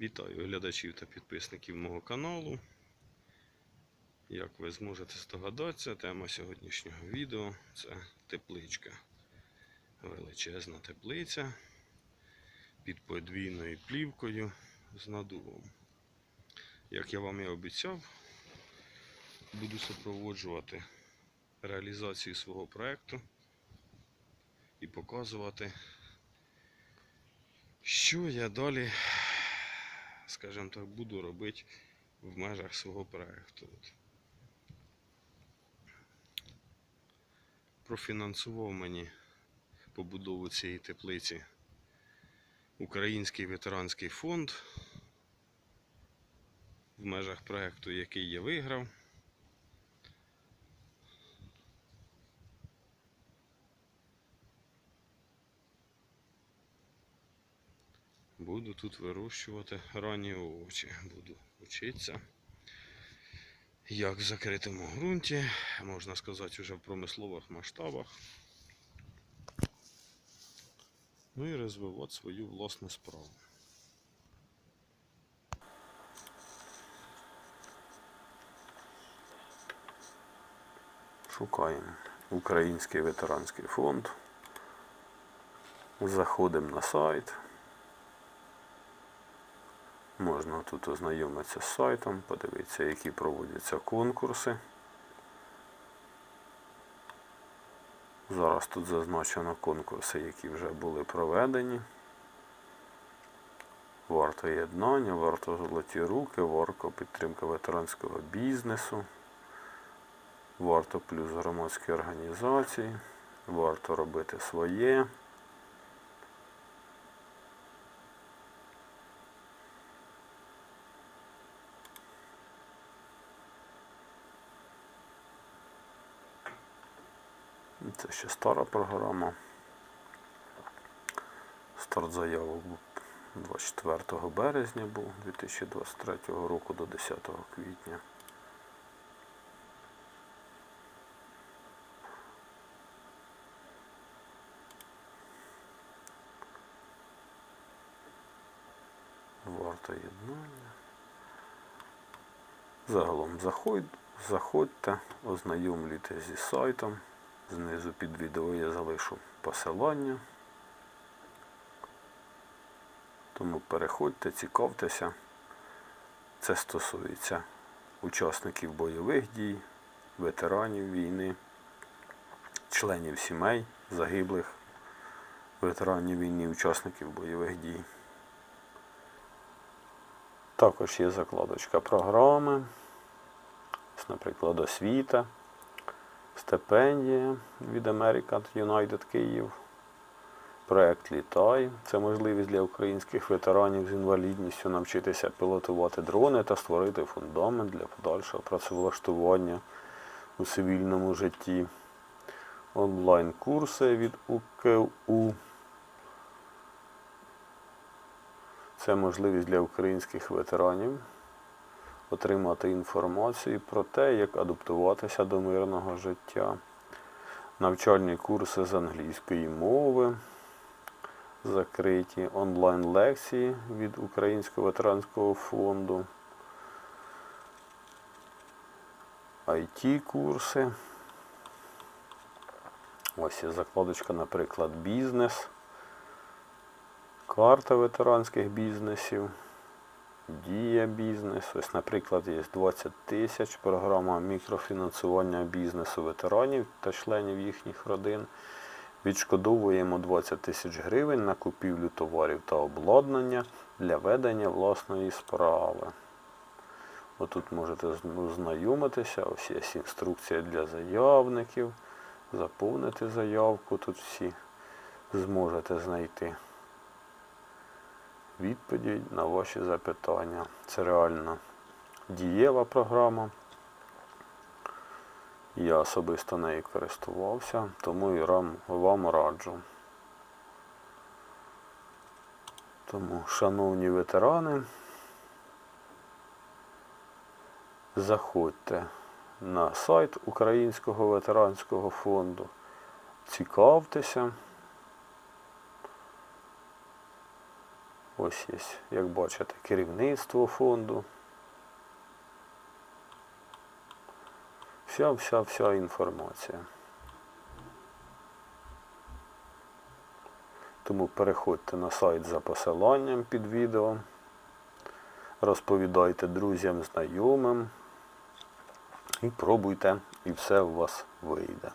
Вітаю глядачів та підписників мого каналу. Як ви зможете здогадатися, тема сьогоднішнього відео це тепличка. Величезна теплиця під подвійною плівкою з надувом. Як я вам і обіцяв, буду супроводжувати реалізацію свого проєкту і показувати, що я далі скажімо так, буду робити в межах свого проєкту. Профінансував мені побудову цієї теплиці Український ветеранський фонд в межах проєкту, який я виграв. Буду тут вирощувати ранні овочі. Буду вчитися. Як в закритому ґрунті, можна сказати, вже в промислових масштабах. Ну і розвивати свою власну справу. Шукаємо Український ветеранський фонд. Заходимо на сайт. Можна тут ознайомитися з сайтом, подивитися, які проводяться конкурси. Зараз тут зазначено конкурси, які вже були проведені. Варто єднання, варто золоті руки, варто підтримка ветеранського бізнесу, варто плюс громадські організації, варто робити своє. Це ще стара програма. Старт заявок 24 березня був 2023 року до 10 квітня. Варто єднання. Загалом заходь, заходьте, ознайомлюйтесь зі сайтом. Знизу під відео я залишу посилання. Тому переходьте, цікавтеся. Це стосується учасників бойових дій, ветеранів війни, членів сімей, загиблих, ветеранів війни, учасників бойових дій. Також є закладочка програми, наприклад, освіта стипендія від American United Київ. Проект Літай. Це можливість для українських ветеранів з інвалідністю навчитися пілотувати дрони та створити фундамент для подальшого працевлаштування у цивільному житті. Онлайн-курси від УКУ. Це можливість для українських ветеранів отримати інформацію про те, як адаптуватися до мирного життя, навчальні курси з англійської мови, закриті онлайн-лекції від Українського ветеранського фонду, IT-курси. Ось є закладочка, наприклад, бізнес, карта ветеранських бізнесів. Дія бізнес. Ось, наприклад, є 20 тисяч програма мікрофінансування бізнесу ветеранів та членів їхніх родин. Відшкодовуємо 20 тисяч гривень на купівлю товарів та обладнання для ведення власної справи. Отут можете ознайомитися, ось є інструкція для заявників. Заповнити заявку. Тут всі зможете знайти відповідь на ваші запитання. Це реально дієва програма. Я особисто нею користувався, тому і вам раджу. Тому, шановні ветерани, заходьте на сайт Українського ветеранського фонду, цікавтеся. Ось є, як бачите, керівництво фонду. Вся, вся, вся інформація. Тому переходьте на сайт за посиланням під відео. Розповідайте друзям, знайомим. І пробуйте, і все у вас вийде.